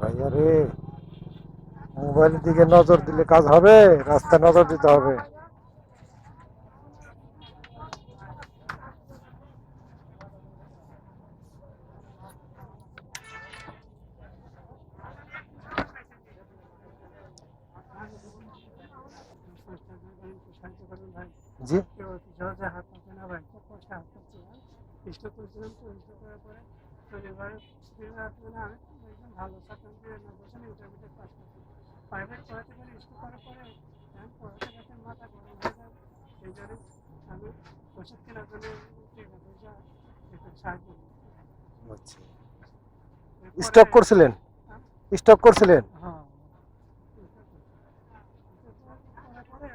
ভাইয়া মোবাইলের দিকে নজর দিলে কাজ হবে, রাস্তায় নজর দিতে হবে। জি? ইষ্ট করেছিলাম তো ইষ্ট করার পরে শনিবারে দিন আমি একদম ভালো ছাত্র দিয়ে না বসে ইন্টারভিউতে পাস করছি প্রাইভেট পড়াতে পারে ইষ্ট করার পরে আমি পড়াতে পড়াতে মাথা গরম হয়ে যায়। এই জন্য আমি ওষুধ কেনার জন্য টাকা পয়সা একটু সাহায্য করি। স্টক করছিলেন? স্টক করছিলেন? হ্যাঁ।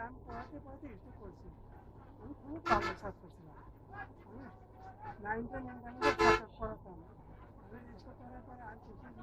আমি পড়াতে পড়াতে ইষ্ট করছি। আমি খুব ভালো ছাত্র ছিলাম। নাইন টেন ইন্টারমিডিয়েট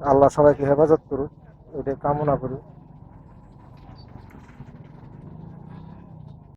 আল্লাহ সবাইকে হেফাজত করুক ওইটা কামনা করি।